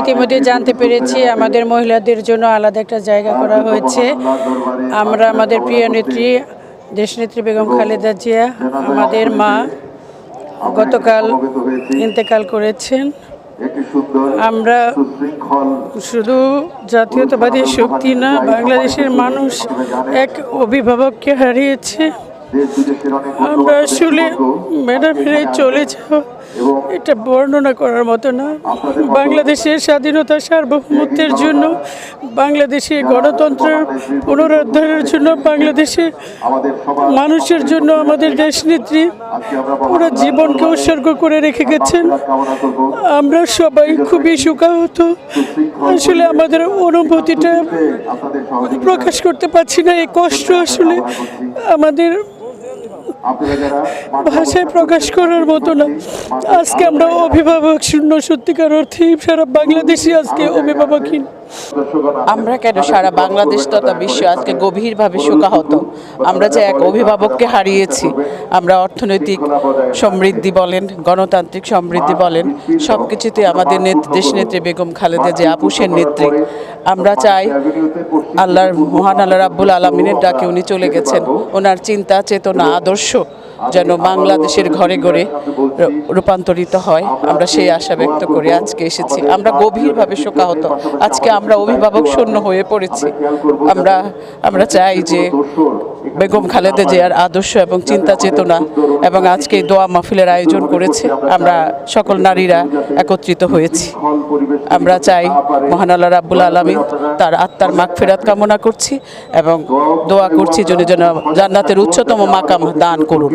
ইতিমধ্যে জানতে পেরেছি, আমাদের মহিলাদের জন্য আলাদা একটা জায়গা করা হয়েছে। আমরা আমাদের প্রিয় নেত্রী, দেশনেত্রী বেগম খালেদা জিয়া, আমাদের মা গতকাল ইন্তেকাল করেছেন। আমরা শুধু জাতীয়তাবাদী শক্তি না, বাংলাদেশের মানুষ এক অভিভাবককে হারিয়েছে। আমরা আসলে ম্যাডামের এই চলে যাওয়া এটা বর্ণনা করার মতো না। বাংলাদেশের স্বাধীনতা সার্বভৌমত্বের জন্য বাংলাদেশের গণতন্ত্রের পুনরুদ্ধারের জন্য বাংলাদেশের মানুষের জন্য আমাদের দেশনেত্রী পুরো জীবনকে উৎসর্গ করে রেখে গেছেন। আমরা সবাই খুবই শোকাহত আসলে আমাদের অনুভূতিটা প্রকাশ করতে পারছি না এই কষ্ট আসলে আমাদের ভাষায় প্রকাশ করার মতো না আজকে আমরা অভিভাবক শূন্য সত্যিকার অর্থে সারা বাংলাদেশই আজকে অভিভাবকহীন আমরা কেন সারা বাংলাদেশ তথা বিশ্ব আজকে গভীরভাবে শোকাহত আমরা যে এক অভিভাবককে হারিয়েছি আমরা অর্থনৈতিক সমৃদ্ধি বলেন, গণতান্ত্রিক সমৃদ্ধি বলেন সব কিছুতে আমাদের দেশ নেত্রী বেগম খালেদা যে আপুসের নেত্রী। আমরা চাই আল্লাহর মহান আল্লাহ রাব্বুল আলমিনের ডাকে উনি চলে গেছেন। ওনার চিন্তা, চেতনা, আদর্শ যেন বাংলাদেশের ঘরে ঘরে রূপান্তরিত হয়। আমরা সেই আশা ব্যক্ত করে আজকে এসেছি। আমরা গভীরভাবে শোকাহত। আজকে আমরা অভিভাবক শূন্য হয়ে পড়েছি। আমরা আমরা চাই যে বেগম খালেদা জিয়ার আদর্শ এবং চিন্তা চেতনা এবং আজকে দোয়া মাহফিলের আয়োজন করেছে। আমরা সকল নারীরা একত্রিত হয়েছি। আমরা চাই মহান আল্লাহ রাব্বুল আলমী তার আত্মার মাগফিরাত কামনা করছি এবং দোয়া করছি যেন যেন জান্নাতের উচ্চতম মাকাম দান করুন।